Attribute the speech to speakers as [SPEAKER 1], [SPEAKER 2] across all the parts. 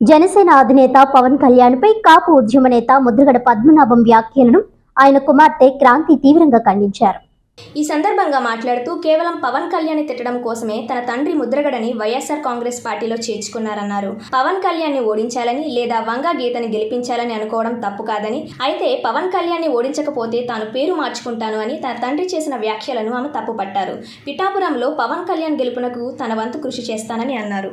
[SPEAKER 1] జనసేన అధినేత పవన్ కళ్యాణ్పై కాపు ఉద్యమ నేత ముద్రగడ పద్మనాభం వ్యాఖ్యలను ఆయన కుమార్తె క్రాంతి తీవ్రంగా ఖండించారు.
[SPEAKER 2] ఈ సందర్భంగా మాట్లాడుతూ కేవలం పవన్ కళ్యాణ్ తిట్టడం కోసమే తన తండ్రి ముద్రగడని వైఎస్ఆర్ కాంగ్రెస్ పార్టీలో చేర్చుకున్నారన్నారు. పవన్ కళ్యాణ్ని ఓడించాలని లేదా వంగా గీతని గెలిపించాలని అనుకోవడం తప్పు కాదని అయితే పవన్ కళ్యాణ్ని ఓడించకపోతే తాను పేరు మార్చుకుంటాను అని తన తండ్రి చేసిన వ్యాఖ్యలను ఆమె తప్పుపట్టారు. పిఠాపురంలో పవన్ కళ్యాణ్ గెలుపునకు తన వంతు కృషి చేస్తానని అన్నారు.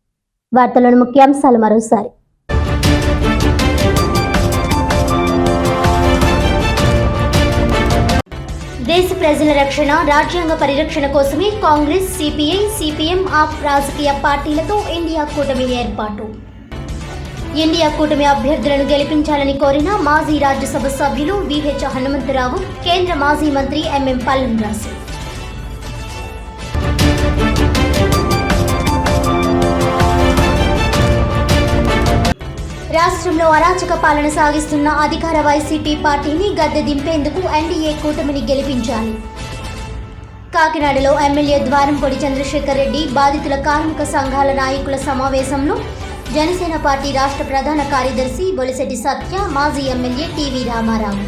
[SPEAKER 1] వార్తలను ముఖ్యాంశాలు మరోసారి. దేశ ప్రజల రక్షణ రాజ్యాంగ పరిరక్షణ కోసమే కాంగ్రెస్ సిపిఐ సిపిఎం ఆఫ్ రాజకీయ పార్టీలతో ఇండియా కూటమి ఏర్పాటు. ఇండియా కూటమి అభ్యర్థులను గెలిపించాలని కోరిన మాజీ రాజ్యసభ సభ్యులు విహెచ్ హనుమంతరావు కేంద్ర మాజీ మంత్రి ఎంఎం పల్లం రాసు రాష్ట్రంలో అరాచక పాలన సాగిస్తున్న అధికార వైసీపీ పార్టీని గద్దె దింపేందుకు ఎన్డీఏ కూటమిని గెలిపించాలి. కాకినాడలో ఎమ్మెల్యే ద్వారంపొడి చంద్రశేఖర్ రెడ్డి బాధితుల కార్మిక సంఘాల నాయకుల సమావేశంలో జనసేన పార్టీ రాష్ట్ర ప్రధాన కార్యదర్శి బొలిశెట్టి సత్య మాజీ ఎమ్మెల్యే టీవీ రామారావు.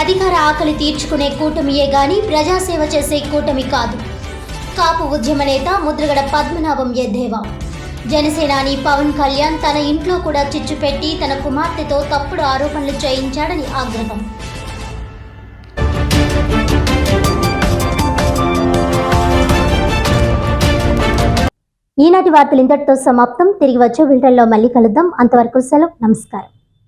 [SPEAKER 1] అధికార ఆకలి తీర్చుకునే కూటమియే గాని ప్రజాసేవ చేసే కూటమి కాదు. కాపు ఉద్యమ నేత ముద్రగడ పద్మనాభం ఎద్దేవా జనసేనాని పవన్ కళ్యాణ్ తన ఇంట్లో కూడా చిచ్చు పెట్టి తన కుమార్తెతో తప్పుడు ఆరోపణలు చేయించాడని ఆగ్రహం. ఈనాటి వార్తలు ఇంతటితో సమాప్తం. తిరిగి వచ్చే బిల్టన్లో మళ్ళీ కలుద్దాం. అంతవరకు సెలవు. నమస్కారం.